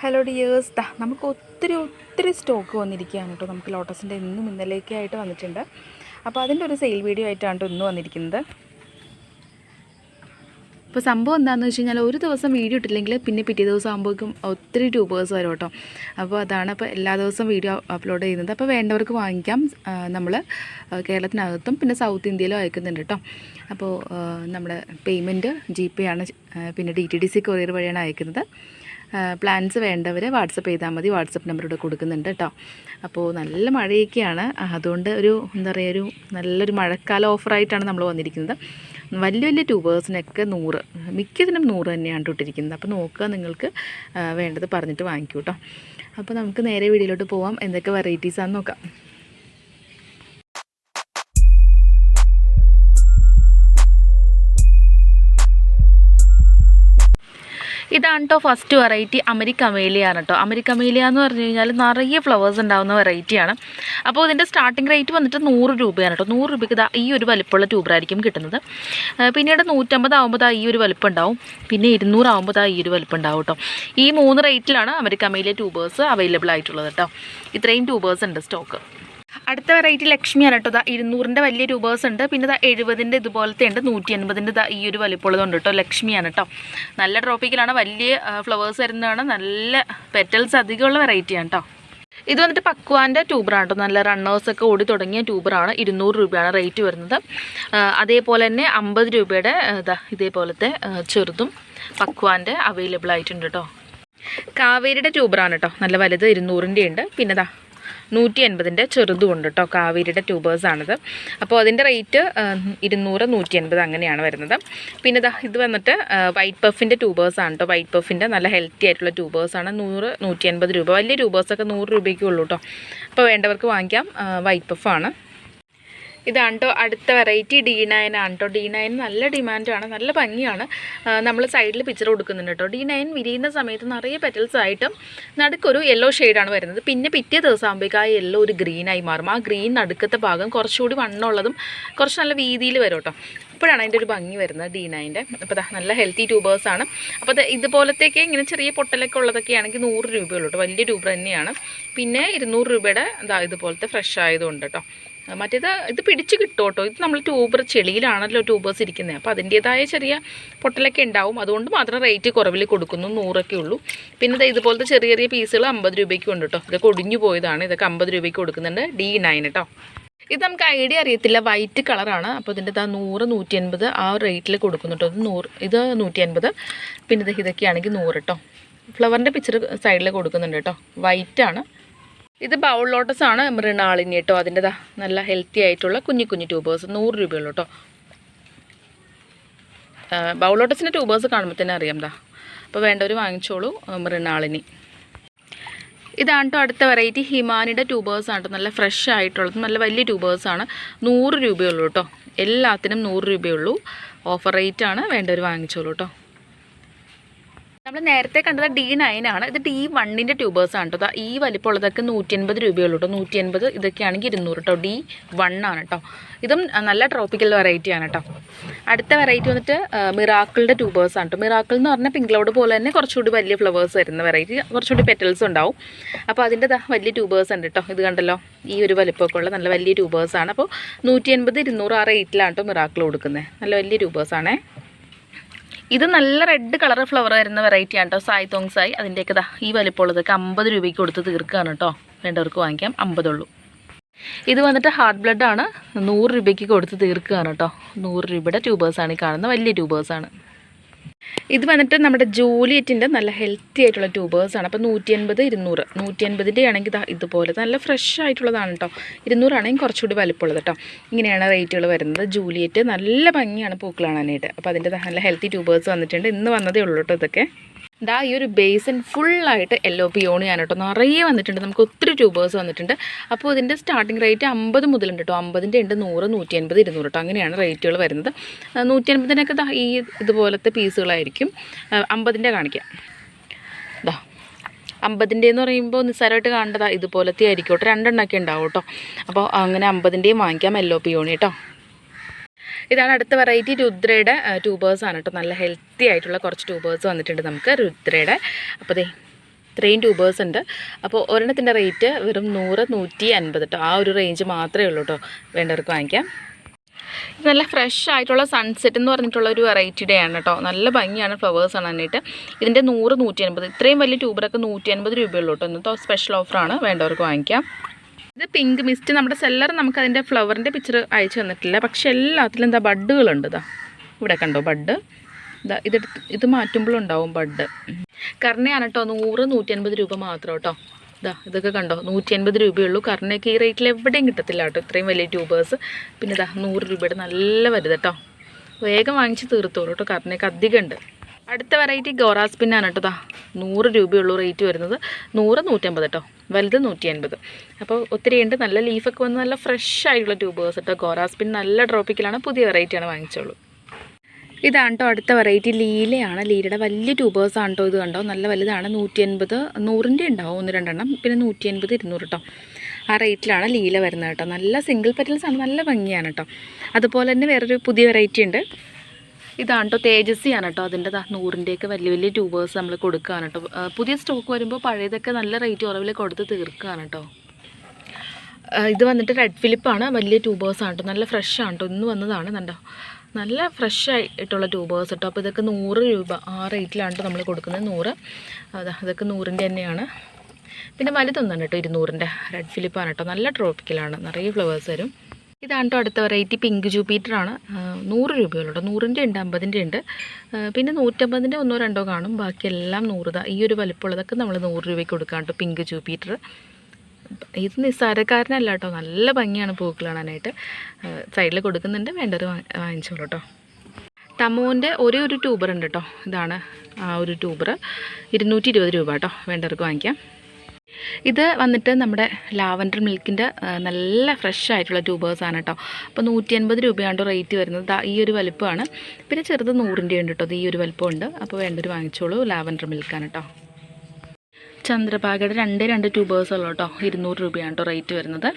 Hello dears ദാ നമുക്ക് ഒത്തിരി ഒത്തിരി സ്റ്റോക്ക് വന്നിരിക്കുകയാണ് കേട്ടോ. നമുക്ക് ലോട്ടസിന്റെ ഇന്നും ഇന്നലെയൊക്കെ ആയിട്ട് വന്നിട്ടുണ്ട്. അപ്പോൾ അതിന്റെ ഒരു സെയിൽ വീഡിയോ ആയിട്ടാണ് കേട്ടോ ഇന്ന് വന്നിരിക്കുന്നത്. ഇപ്പോൾ സംഭവം എന്താണെന്ന് വെച്ച് കഴിഞ്ഞാൽ ഒരു ദിവസം വീഡിയോ ഇട്ടില്ലെങ്കിൽ പിന്നെ പിറ്റേ ദിവസം ആകുമ്പോഴേക്കും ഒത്തിരി ട്യൂബേഴ്സ് വരും കേട്ടോ. അപ്പോൾ അതാണ് അപ്പോൾ എല്ലാ ദിവസവും വീഡിയോ അപ്ലോഡ് ചെയ്യുന്നത്. അപ്പോൾ വേണ്ടവർക്ക് വാങ്ങിക്കാം. നമ്മൾ കേരളത്തിനകത്തും പിന്നെ സൗത്ത് ഇന്ത്യയിലും അയക്കുന്നുണ്ട് കേട്ടോ. അപ്പോൾ നമ്മുടെ പേയ്മെന്റ് ജി പേ ആണ് പിന്നെ D T D C courier വഴിയാണ് അയക്കുന്നത്. പ്ലാൻസ് വേണ്ടവർ വാട്സപ്പ് ചെയ്താൽ മതി. വാട്സപ്പ് നമ്പർ ഇവിടെ കൊടുക്കുന്നുണ്ട് കേട്ടോ അപ്പോൾ നല്ല മഴയൊക്കെയാണ്. അതുകൊണ്ട് ഒരു എന്താ പറയുക ഒരു നല്ലൊരു മഴക്കാല ഓഫറായിട്ടാണ് നമ്മൾ വന്നിരിക്കുന്നത്. വലിയ വലിയ ട്യൂബേഴ്സിനൊക്കെ നൂറ് മിക്കതിനും നൂറ് തന്നെയാണ് ഇട്ടിരിക്കുന്നത്. അപ്പോൾ നോക്കുക നിങ്ങൾക്ക് വേണ്ടത് പറഞ്ഞിട്ട് വാങ്ങിക്കൂ കേട്ടോ അപ്പോൾ നമുക്ക് നേരെ വീഡിയോയിലോട്ട് പോവാം. എന്തൊക്കെ വെറൈറ്റീസാണെന്ന് നോക്കാം. ഇതാണ് കേട്ടോ ഫസ്റ്റ് വെറൈറ്റി അമേലിയാണ് കേട്ടോ അമേലിയ എന്ന് പറഞ്ഞു കഴിഞ്ഞാൽ നിറയെ ഫ്ലവേഴ്സ് ഉണ്ടാകുന്ന വെറൈറ്റിയാണ് അപ്പോൾ ഇതിന്റെ സ്റ്റാർട്ടിംഗ് റേറ്റ് വന്നിട്ട് നൂറ് രൂപയാണ് കേട്ടോ നൂറ് രൂപയ്ക്ക് ദാ ഈ ഒരു വലിപ്പമുള്ള ട്യൂബറായിരിക്കും കിട്ടുന്നത്. പിന്നീട് നൂറ്റമ്പത് ആകുമ്പോൾ ദാ ഈ ഒരു വലിപ്പം ഉണ്ടാവും പിന്നെ ഇരുന്നൂറാകുമ്പോൾ ദാ ഈ ഒരു വലിപ്പം ഉണ്ടാവും കേട്ടോ ഈ മൂന്ന് റേറ്റിലാണ് അമേലിയ ട്യൂബേഴ്സ് അവൈലബിൾ ആയിട്ടുള്ളത് കേട്ടോ ഇത്രയും ട്യൂബേഴ്സ് ഉണ്ട് സ്റ്റോക്ക് അടുത്ത വെറൈറ്റി ലക്ഷ്മിയാണ് കേട്ടോ. ഇതാ ഇരുന്നൂറിന്റെ വലിയ രൂപേഴ്സ് ഉണ്ട്. പിന്നെ ഇതാ എഴുപതിന്റെ ഇതുപോലത്തെ ഉണ്ട്. നൂറ്റി എൺപതിന്റെ ഇതാ ഈ ഒരു വലിപ്പമുള്ളതുണ്ട് കേട്ടോ ലക്ഷ്മിയാണ് കേട്ടോ. നല്ല ട്രോപ്പിക്കലാണ് വലിയ ഫ്ലവേഴ്സ് വരുന്നതാണ്. നല്ല പെറ്റൽസ് അധികമുള്ള വെറൈറ്റിയാണ് കേട്ടോ. ഇത് വന്നിട്ട് പക്വാന്റെ ട്യൂബറാണ് കേട്ടോ. നല്ല റണ്ണേഴ്സൊക്കെ ഓടി തുടങ്ങിയ ട്യൂബറാണ് ഇരുന്നൂറ് രൂപയാണ് റേറ്റ് വരുന്നത്. അതേപോലെ തന്നെ അമ്പത് രൂപയുടെ ഇതാ ഇതേപോലത്തെ ചെറുതും പക്വാന്റെ അവൈലബിൾ ആയിട്ടുണ്ട് കേട്ടോ. കാവേരിയുടെ ട്യൂബറാണ് കേട്ടോ. നല്ല വലുത് ഇരുന്നൂറിന്റെ ഉണ്ട് പിന്നെ ദാ നൂറ്റി എൺപതിന്റെ ചെറുതും ഉണ്ട് കേട്ടോ. കാവേരിയുടെ ട്യൂബേഴ്സാണിത് അപ്പോൾ അതിന്റെ റേറ്റ് ഇരുന്നൂറ് നൂറ്റി എൺപത് അങ്ങനെയാണ് വരുന്നത്. പിന്നെ ഇതാ ഇത് വന്നിട്ട് വൈറ്റ് പഫിന്റെ ട്യൂബേഴ്സാണ് കേട്ടോ. വൈറ്റ് പഫിന്റെ നല്ല ഹെൽത്തി ആയിട്ടുള്ള ട്യൂബേഴ്സാണ് നൂറ് നൂറ്റി എൺപത് രൂപ. വലിയ ട്യൂബേഴ്സൊക്കെ നൂറ് രൂപയ്ക്കേ ഉള്ളൂ കേട്ടോ. അപ്പോൾ വേണ്ടവർക്ക് വാങ്ങിക്കാം. വൈറ്റ് പഫാണ്. ഇതാണ് കേട്ടോ അടുത്ത വെറൈറ്റി ഡി നയൻ ആണ് കേട്ടോ ഡി നയൻ നല്ല ഡിമാൻഡാണ് നല്ല ഭംഗിയാണ്. നമ്മൾ സൈഡിൽ പിക്ചർ കൊടുക്കുന്നുണ്ട് കേട്ടോ ഡി നയൻ വിരിയുന്ന സമയത്ത് നിറയെ പെറ്റൽസ് ആയിട്ടും നടുക്കൊരു യെല്ലോ ഷെയ്ഡാണ് വരുന്നത്. പിന്നെ പിറ്റേ ദിവസം ആകുമ്പോഴേക്കും ആ യെല്ലോ ഒരു ഗ്രീനായി മാറും. ആ ഗ്രീൻ നടുക്കത്തെ ഭാഗം കുറച്ചുകൂടി വണ്ണുള്ളതും കുറച്ച് നല്ല വീതിയിൽ വരും കേട്ടോ അപ്പോഴാണ് അതിന്റെ ഒരു ഭംഗി വരുന്നത് ഡി നയന്റെ അപ്പോൾ ദാ നല്ല ഹെൽത്തി ട്യൂബേഴ്സാണ് അപ്പോൾ അത് ഇതുപോലത്തേക്ക് ഇങ്ങനെ ചെറിയ പൊട്ടലൊക്കെ ഉള്ളതൊക്കെ ആണെങ്കിൽ നൂറ് രൂപയുള്ളൂ കേട്ടോ വലിയ ട്യൂബ് തന്നെയാണ്. പിന്നെ ഇരുന്നൂറ് രൂപയുടെ ഇതാ ഇതുപോലത്തെ ഫ്രഷ് ആയതുകൊണ്ട് കേട്ടോ മറ്റേത് ഇത് പിടിച്ച് കിട്ടും കേട്ടോ ഇത് നമ്മൾ ട്യൂബർ ചെളിയിലാണല്ലോ ട്യൂബേഴ്സ് ഇരിക്കുന്നത് അപ്പോൾ അതിന്റേതായ ചെറിയ പൊട്ടലൊക്കെ ഉണ്ടാവും. അതുകൊണ്ട് മാത്രം റേറ്റ് കുറവിൽ കൊടുക്കുന്നു. നൂറൊക്കെ ഉള്ളൂ. പിന്നെ ഇത് ഇതുപോലത്തെ ചെറിയ ചെറിയ പീസുകൾ അമ്പത് രൂപയ്ക്ക് ഉണ്ട് കേട്ടോ ഇതൊക്കെ ഒടിഞ്ഞു പോയതാണ്. ഇതൊക്കെ അമ്പത് രൂപയ്ക്ക് കൊടുക്കുന്നുണ്ട്. ഡി നയൻ കേട്ടോ ഇത് നമുക്ക് ഐഡിയ അറിയത്തില്ല. വൈറ്റ് കളറാണ്. അപ്പോൾ ഇതിന്റെ ഇതാ നൂറ് നൂറ്റി അൻപത് ആ റേറ്റിൽ കൊടുക്കുന്നു കേട്ടോ ഇത് നൂറ് ഇത് നൂറ്റി അൻപത് പിന്നെ ഇത് ഇതൊക്കെയാണെങ്കിൽ നൂറ് കേട്ടോ ഫ്ലവറിന്റെ പിക്ചർ സൈഡിൽ കൊടുക്കുന്നുണ്ട് കേട്ടോ വൈറ്റാണ്. ഇത് ബൗൾ ലോട്ടസ് ആണ് മൃണാളിനി കേട്ടോ അതിന്റെതാ നല്ല ഹെൽത്തി ആയിട്ടുള്ള കുഞ്ഞു കുഞ്ഞു ട്യൂബേഴ്സ് നൂറ് രൂപയുള്ളൂ കേട്ടോ ബൗൾ ലോട്ടസിന്റെ ട്യൂബേഴ്സ് കാണുമ്പോൾ തന്നെ അറിയാം ദാ അപ്പോൾ വേണ്ടവർ വാങ്ങിച്ചോളൂ മൃണാളിനി. ഇതാണ് കേട്ടോ അടുത്ത വെറൈറ്റി ഹിമാനിയുടെ ട്യൂബേഴ്സ് ആണ് കേട്ടോ നല്ല ഫ്രഷ് ആയിട്ടുള്ളത് നല്ല വലിയ ട്യൂബേഴ്സ് ആണ്. നൂറ് രൂപയുള്ളൂ കേട്ടോ എല്ലാത്തിനും നൂറ് രൂപയുള്ളൂ. ഓഫർ റേറ്റ് ആണ് വേണ്ടവർ വാങ്ങിച്ചോളൂ കേട്ടോ നമ്മൾ നേരത്തെ കണ്ടത് ഡി ആണ്. ഇത് ഡി വണ്ണിന്റെ ആണ് കേട്ടോ ഈ വലിപ്പമുള്ളതൊക്കെ നൂറ്റി എൺപത് രൂപയുള്ളൂ കേട്ടോ നൂറ്റി എൺപത് ഇതൊക്കെയാണെങ്കിൽ ഇരുന്നൂറ് കേട്ടോ ഡി വൺ ആണ് കേട്ടോ ഇതും നല്ല ട്രോപ്പിക്കൽ വെറൈറ്റി ആണ് കേട്ടോ അടുത്ത വെറൈറ്റി വന്നിട്ട് മിറാക്കിളിന്റെ ട്യൂബേഴ്സ് ആണ് കേട്ടോ മിറാക്കിൾ എന്ന് പറഞ്ഞാൽ പിങ്ക് ക്ലൗഡ് പോലെ തന്നെ കുറച്ചുകൂടി വലിയ ഫ്ലവേഴ്സ് വരുന്ന വെറൈറ്റി കുറച്ചുകൂടി പെറ്റൽസ് ഉണ്ടാവും. അപ്പോൾ അതിന്റെ വലിയ ട്യൂബേഴ്സ് ഉണ്ട് കേട്ടോ ഇത് കണ്ടല്ലോ? ഈ ഒരു വലിപ്പമൊക്കെ ഉള്ള നല്ല വലിയ ട്യൂബേഴ്സ് ആണ്. അപ്പോൾ നൂറ്റി എൺപത് ഇരുന്നൂറ് ആ റേറ്റിലാണ് കേട്ടോ മിറാക്കിൾ കൊടുക്കുന്നത് നല്ല വലിയ ട്യൂബേഴ്സ് ആണേ. ഇത് നല്ല റെഡ് കളർ ഫ്ലവർ വരുന്ന വെറൈറ്റി ആണ് കേട്ടോ സായ് തോങ് സായ്. അതിന്റെയൊക്കെ ഇതാ ഈ വലിപ്പമുള്ളതൊക്കെ അമ്പത് രൂപയ്ക്ക് കൊടുത്ത് തീർക്കുകയാണ് കേട്ടോ വേണ്ടവർക്ക് വാങ്ങിക്കാം. അമ്പതുള്ളൂ ഇത് വന്നിട്ട് ഹാർട്ട് ബ്ലഡ് ആണ്. നൂറ് രൂപയ്ക്ക് കൊടുത്ത് തീർക്കുകയാണ് കേട്ടോ നൂറ് രൂപയുടെ ട്യൂബേഴ്സാണ് ഈ കാണുന്ന. വലിയ ട്യൂബേഴ്സാണ് ഇത് വന്നിട്ട് നമ്മുടെ ജൂലിയറ്റിന്റെ നല്ല ഹെൽത്തി ആയിട്ടുള്ള ട്യൂബേഴ്സാണ് അപ്പോൾ നൂറ്റി അൻപത് ഇരുന്നൂറ്. നൂറ്റി അൻപതിന്റെ ആണെങ്കിൽ ഇതുപോലെ നല്ല ഫ്രഷ് ആയിട്ടുള്ളതാണ് കേട്ടോ ഇരുന്നൂറാണെങ്കിൽ കുറച്ചുകൂടി വലിപ്പമുള്ളത് കേട്ടോ ഇങ്ങനെയാണ് റേറ്റുകൾ വരുന്നത്. ജൂലിയറ്റ് നല്ല ഭംഗിയാണ് പൂക്കൾ കാണാനായിട്ട്. അപ്പോൾ അതിന്റെ നല്ല ഹെൽത്തി ട്യൂബേഴ്സ് വന്നിട്ടുണ്ട്. ഇന്ന് വന്നതേ ഉള്ളൂ കേട്ടോ ഇതൊക്കെ. ദാ ഈ ഒരു ബേസൻ ഫുള്ളായിട്ട് യെല്ലോ ഞാൻ കേട്ടോ നിറയെ വന്നിട്ടുണ്ട്. നമുക്ക് ഒത്തിരി ട്യൂബേഴ്സ് വന്നിട്ടുണ്ട്. അപ്പോൾ ഇതിന്റെ സ്റ്റാർട്ടിംഗ് റേറ്റ് അമ്പത് മുതലുണ്ട് കേട്ടോ അമ്പതിന്റെ ഉണ്ട് നൂറ് നൂറ്റി അൻപത് ഇരുന്നൂറ് കേട്ടോ അങ്ങനെയാണ് റേറ്റുകൾ വരുന്നത്. നൂറ്റി അൻപതിനൊക്കെ ഈ ഇതുപോലത്തെ പീസുകളായിരിക്കും. അമ്പതിന്റെ കാണിക്കാം. ദാ അമ്പതിന്റെ എന്ന് പറയുമ്പോൾ നിസ്സാരമായിട്ട് കാണേണ്ടതാ ഇതുപോലത്തെ ആയിരിക്കും കേട്ടോ രണ്ടെണ്ണമൊക്കെ ഉണ്ടാവും കേട്ടോ അപ്പോൾ അങ്ങനെ അമ്പതിന്റെയും വാങ്ങിക്കാം യെല്ലോ പിയോണി കേട്ടോ ഇതാണ് അടുത്ത വെറൈറ്റി രുദ്രയുടെ ആണ് കേട്ടോ നല്ല ഹെൽത്തി ആയിട്ടുള്ള കുറച്ച് ട്യൂബേഴ്സ് വന്നിട്ടുണ്ട് നമുക്ക് രുദ്രയുടെ. അപ്പോൾ ദേ ഇത്രയും ട്യൂബേഴ്സ് ഉണ്ട്. അപ്പോൾ ഒരെണ്ണത്തിന്റെ റേറ്റ് വെറും നൂറ് നൂറ്റി അൻപത് കേട്ടോ ആ ഒരു റേഞ്ച് മാത്രമേ ഉള്ളൂ കേട്ടോ വേണ്ടവർക്ക് വാങ്ങിക്കാം. നല്ല ഫ്രഷ് ആയിട്ടുള്ള സൺസെറ്റ് എന്ന് പറഞ്ഞിട്ടുള്ള ഒരു വെറൈറ്റിയുടെ ആണ് കേട്ടോ നല്ല ഭംഗിയാണ് ഫ്ലവേഴ്സ് കാണാനായിട്ട്. ഇതിന്റെ നൂറ് നൂറ്റി അൻപത് ഇത്രയും വലിയ ട്യൂബറൊക്കെ നൂറ്റി അൻപത് രൂപയുള്ളൂ കേട്ടോ ഇന്നത്തെ സ്പെഷ്യൽ ഓഫറാണ് വേണ്ടവർക്ക് വാങ്ങിക്കാം. ഇത് പിങ്ക് മിസ്റ്റ് നമ്മുടെ സെല്ലർ നമുക്ക് അതിന്റെ ഫ്ലവറിന്റെ പിക്ചർ അയച്ചു തന്നിട്ടില്ല. പക്ഷെ എല്ലാത്തിലും എന്താ ബഡ്ഡുകളുണ്ട് ഇതാ ഇവിടെ കണ്ടോ ബഡ് ഇതാ ഇത് ഇത് മാറ്റുമ്പോഴുണ്ടാവും ബഡ് കർണയാണ് കേട്ടോ നൂറ് നൂറ്റി അൻപത് രൂപ മാത്രം കേട്ടോ. ഇതാ ഇതൊക്കെ കണ്ടോ നൂറ്റി അൻപത് രൂപയുള്ളൂ കർണയൊക്കെ ഈ റേറ്റിൽ എവിടെയും കിട്ടത്തില്ല കേട്ടോ. ഇത്രയും വലിയ ട്യൂബേഴ്സ് പിന്നെ ഇതാ നൂറ് രൂപയുടെ നല്ല വലുത് കേട്ടോ. വേഗം വാങ്ങിച്ച് തീർത്തോളൂ കേട്ടോ. കർണയൊക്കെ അധികം ഉണ്ട് അടുത്ത വെറൈറ്റി ഗോറാസ് പിന്നാണ് കേട്ടോ നൂറ് രൂപയുള്ളൂ റേറ്റ് വരുന്നത്. നൂറ് നൂറ്റമ്പത് കേട്ടോ വലുത് നൂറ്റി അൻപത് അപ്പോൾ ഒത്തിരി ഉണ്ട്. നല്ല ലീഫൊക്കെ വന്ന് നല്ല ഫ്രഷ് ആയിട്ടുള്ള ട്യൂബേഴ്സ് കേട്ടോ ഗോറാസ് പിൻ നല്ല ട്രോപ്പിക്കലാണ് പുതിയ വെറൈറ്റിയാണ് വാങ്ങിച്ചോളൂ. ഇതാണ് കേട്ടോ അടുത്ത വെറൈറ്റി ലീലയാണ്. ലീലയുടെ വലിയ ട്യൂബേഴ്സ് ആണ് കേട്ടോ ഇത് കണ്ടോ? നല്ല വലുതാണ്. നൂറ്റി അൻപത് നൂറിന്റെ ഉണ്ടാവും. ഒന്ന് രണ്ടെണ്ണം. പിന്നെ നൂറ്റി അൻപത് ഇരുന്നൂറ് കേട്ടോ ആ റേറ്റിലാണ് ലീല വരുന്നത് കേട്ടോ നല്ല സിംഗിൾ പെറ്റൽസ് ആണ്. നല്ല ഭംഗിയാണ് കേട്ടോ അതുപോലെ തന്നെ വേറൊരു പുതിയ വെറൈറ്റി ഉണ്ട്. ഇതാണ് കേട്ടോ തേജസ്സിയാണ് കേട്ടോ അതിന്റെ നൂറിന്റെയൊക്കെ വലിയ വലിയ ട്യൂബേഴ്സ് നമ്മൾ കൊടുക്കുകയാണ് കേട്ടോ പുതിയ സ്റ്റോക്ക് വരുമ്പോൾ പഴയതൊക്കെ നല്ല റേറ്റ് കുറവിൽ കൊടുത്ത് തീർക്കുകയാണ് കേട്ടോ ഇത് വന്നിട്ട് റെഡ് ഫിലിപ്പാണ് വലിയ ട്യൂബേഴ്സാണ് കേട്ടോ നല്ല ഫ്രഷ് ആണ് കേട്ടോ ഇന്ന് വന്നതാണ് കണ്ടോ. നല്ല ഫ്രഷ് ആയിട്ടുള്ള ട്യൂബേഴ്സ് കേട്ടോ അപ്പോൾ ഇതൊക്കെ നൂറ് രൂപ ആ റേറ്റിലാണ് നമ്മൾ കൊടുക്കുന്നത് നൂറ്. അതാ ഇതൊക്കെ നൂറിന്റെ തന്നെയാണ്. പിന്നെ വലുതൊന്നാണ് കേട്ടോ ഇരുന്നൂറിന്റെ റെഡ് ഫിലിപ്പാണ് കേട്ടോ. നല്ല ട്രോപ്പിക്കലാണ് നിറയെ ഫ്ലവേഴ്സ് വരും. ഇതാണ് കേട്ടോ അടുത്ത വെറൈറ്റി പിങ്ക് ജൂപ്പിറ്ററാണ് നൂറ് രൂപയുള്ളൂ നൂറിന്റെ ഉണ്ട് അമ്പതിന്റെ ഉണ്ട്. പിന്നെ നൂറ്റമ്പതിന്റെ ഒന്നോ രണ്ടോ കാണും. ബാക്കിയെല്ലാം നൂറ് ഈ ഒരു വലിപ്പമുള്ളതൊക്കെ നമ്മൾ നൂറ് രൂപയ്ക്ക് കൊടുക്കാം കേട്ടോ പിങ്ക് ജൂപ്പിറ്റർ ഇത് നിസ്സാരക്കാരനല്ല കേട്ടോ. നല്ല ഭംഗിയാണ് പൂക്കൾ കാണാനായിട്ട്. സൈഡിൽ കൊടുക്കുന്നുണ്ട്. വേണ്ടത് വാങ്ങിച്ചോളൂ കേട്ടോ ടമോന്റെ ഒരേ ഒരു ട്യൂബർ ഉണ്ട് കേട്ടോ. ഇതാണ് ആ ഒരു ട്യൂബർ ഇരുന്നൂറ്റി ഇരുപത് രൂപ കേട്ടോ. വേണ്ടവർക്ക് വാങ്ങിക്കാം. ഇത് വന്നിട്ട് നമ്മുടെ ലാവൻഡർ മിൽക്കിന്റെ നല്ല ഫ്രഷ് ആയിട്ടുള്ള ട്യൂബേഴ്സാണ് കേട്ടോ അപ്പോൾ നൂറ്റി അൻപത് രൂപയാണ് റേറ്റ് വരുന്നത്. ഈ ഒരു വലുപ്പമാണ് പിന്നെ ചെറുത് നൂറിന്റെ ഉണ്ട് കേട്ടോ ഈ ഒരു വലുപ്പമുണ്ട്. അപ്പോൾ വേണ്ടൊരു വാങ്ങിച്ചോളൂ. ലാവൻഡർ മിൽക്കാണ് കേട്ടോ ചന്ദ്രഭാഗയുടെ രണ്ട് രണ്ട് ട്യൂബേഴ്സ് ഉള്ളൂ കേട്ടോ ഇരുന്നൂറ് രൂപയാണ് കേട്ടോ റേറ്റ് വരുന്നത്.